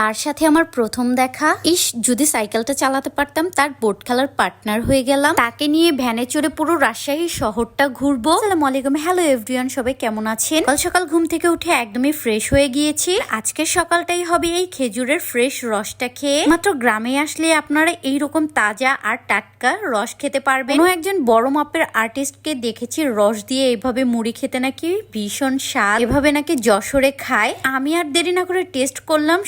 তার সাথে আমার প্রথম দেখা। ইস, যদি সাইকেলটা চালাতে পারতাম, তার বোট খেলার পার্টনার হয়ে গেলাম। তাকে নিয়ে ভ্যানে চড়ে পুরো রাজশাহী শহরটা ঘুরবো। আসসালামু আলাইকুম হ্যালো এভরিওয়ান, সবাই কেমন আছেন? সকাল সকাল ঘুম থেকে উঠে একদমই ফ্রেশ হয়ে গিয়েছি। আজকের সকালটাই হবে এই খেজুরের ফ্রেশ রসটা খেয়ে। মাত্র গ্রামে আসলে আপনারা এইরকম তাজা আর টাটকা রস খেতে পারবেন। কোনো একজন বড় মাপের আর্টিস্টকে দেখেছি রস দিয়ে এভাবে মুড়ি খেতে নাকি ভীষণ স্বাদ। এভাবে নাকি যশোরে খায়। আমি আর দেরি না করে টেস্ট করলাম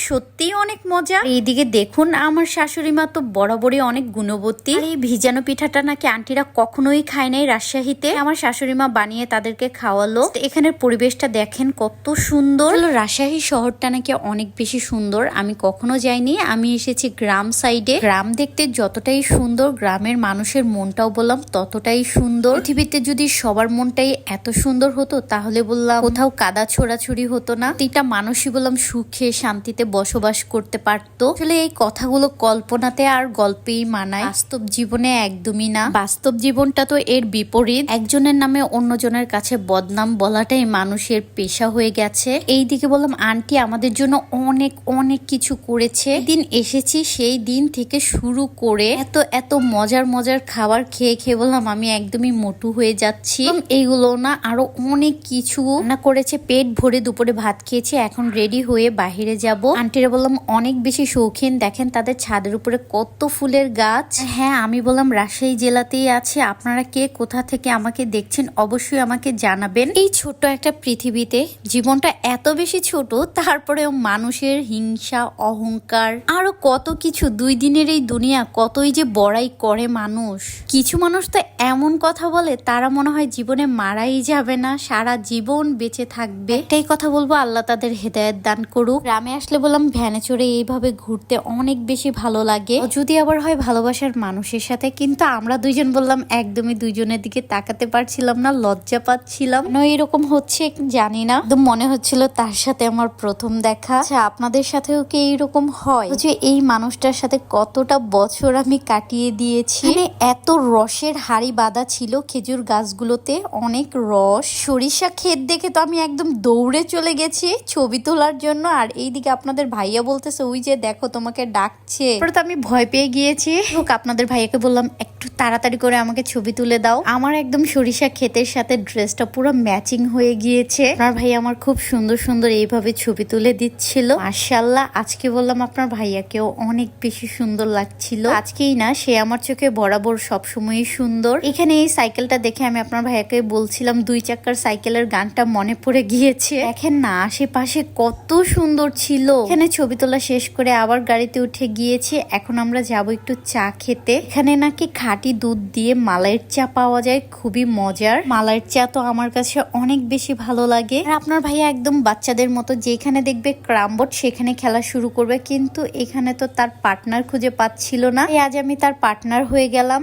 সত্যিই অনেক মজা। এইদিকে দেখুন, আমার শাশুড়ি মা তো বরাবরই অনেক গুণবতী। এই ভিজানো পিঠাটা নাকি আন্টিরা কখনোই খায় নাই রাজশাহীতে। আমার শাশুড়ি মা বানিয়ে তাদেরকে খাওয়ালো। এখানের পরিবেশটা দেখেন কত সুন্দর। রাজশাহী শহরটা নাকি অনেক বেশি সুন্দর। আমি কখনো যাইনি। আমি এসেছি গ্রাম সাইডে। গ্রাম দেখতে যতটাই সুন্দর গ্রামের মানুষের মনটাও বললাম ততটাই সুন্দর। পৃথিবীতে যদি সবার মনটাই এত সুন্দর হতো, তাহলে বললাম কোথাও কাদা ছোড়াছুড়ি হতো না। প্রতিটা মানুষই বললাম সুখে শান্তিতে বসবাস করতে পারতো। আসলে এই কথাগুলো কল্পনাতে আর গল্পেই মানায়। বাস্তব জীবনে একদমই না। বাস্তব জীবনটা তো এর বিপরীত। একজনের নামে অন্যজনের কাছে বদনাম বলাটাই মানুষের পেশা হয়ে গেছে। এই দিকে বললাম, আন্টি আমাদের জন্য অনেক অনেক কিছু করেছে। দিন এসেছি, সেই দিন থেকে শুরু করে এত এত মজার মজার খাবার খেয়ে খেয়ে বললাম, আমি একদমই মোটু হয়ে যাচ্ছি। এইগুলো না আরও অনেক কিছু না করেছে। পেট ভরে দুপুরে ভাত খেয়েছি। এখন রেডি হয়ে বাহিরে যাব। আন্টিরা বললাম অনেক বেশি শৌখিন। দেখেন তাদের ছাদের উপরে কত ফুলের গাছ। হ্যাঁ আমি বললাম রাজশাহী জেলাতেই আছে। আপনারা কে কোথা থেকে আমাকে দেখছেন অবশ্যই আমাকে জানাবেন। এই ছোট্ট একটা পৃথিবীতে জীবনটা এত বেশি ছোট তারপরেও মানুষের হিংসা অহংকার আরও কত কিছু দুই দিনের এই দুনিয়া কতই যে বড়াই করে মানুষ। কিছু মানুষ তো এমন কথা বলে তারা মনে হয় জীবনে মারাই যাবে না সারা জীবন বেঁচে থাকবে। এটাই কথা বলব আল্লাহ তাদের হেদায়ত দান করুক। গ্রামে আসলে বললাম ভ্যানে চড়ে এইভাবে ঘুরতে অনেক বেশি ভালো লাগে। যদি আবার হয় ভালোবাসার মানুষের সাথে, কিন্তু আমরা দুইজন বললাম, একদমই দুইজনের দিকে তাকাতে পারছিলাম না, লজ্জা পাচ্ছিলাম। কেন এরকম হচ্ছে, জানি না। একদম মনে হচ্ছিল তার সাথে আমার প্রথম দেখা। আচ্ছা আপনাদের সাথেও কি এইরকম হয়? যে এই মানুষটার সাথে কতটা বছর আমি কাটিয়ে দিয়েছি। এত রসের হাড়ি বাঁধা ছিল খেজুর গাছগুলোতে, অনেক রস। সরিষা ক্ষেত দেখে তো আমি একদম দৌড়ে চলে গেছি ছবি তোলার জন্য। আর এইদিকে আপনাদের ভাইয়া বলতেছে, ওই যে দেখো তোমাকে ডাকছে। তো আমি ভয় পেয়ে গিয়েছি। হোক, আপনাদের ভাইয়াকে বললাম, একটু তাড়াতাড়ি করে আমাকে ছবি তুলে দাও। আমার একদম সরিষা ক্ষেতের সাথে ড্রেসটা পুরো ম্যাচিং হয়ে গিয়েছে। আপনার ভাই আমার খুব সুন্দর সুন্দর এইভাবে ছবি তুলে দিচ্ছিল। মার্শাল্লাহ আজকে বললাম আপনার ভাইয়াকেও অনেক বেশি সুন্দর লাগছিল। আজকেই না, সে আমার চোখে বরাবর সবসময়ই সুন্দর। এখানে এই সাইকেলটা দেখে আমি আপনার ভাইয়াকে বলছিলাম, দুই চাকার সাইকেলের গানটা মনে পড়ে গিয়েছে। দেখেন না, আশেপাশে কত সুন্দর ছিল। এখানে ছবি তোলা শেষ করে আবার গাড়িতে উঠে গিয়েছি। এখন আমরা যাব একটু চা খেতে। এখানে নাকি খাঁটি দুধ দিয়ে মালাইয়ের চা পাওয়া যায়, খুবই মজার। মালাইয়ের চা তো আমার কাছে অনেক বেশি ভালো লাগে। আর আপনার ভাইয়া একদম বাচ্চাদের মতো, যেখানে দেখবে ক্রামবোর্ড সেখানে খেলা শুরু করবে। কিন্তু এখানে তো তার পার্টনার খুঁজে পাচ্ছিল না। আজ আমি তার পার্টনার হয়ে গেলাম।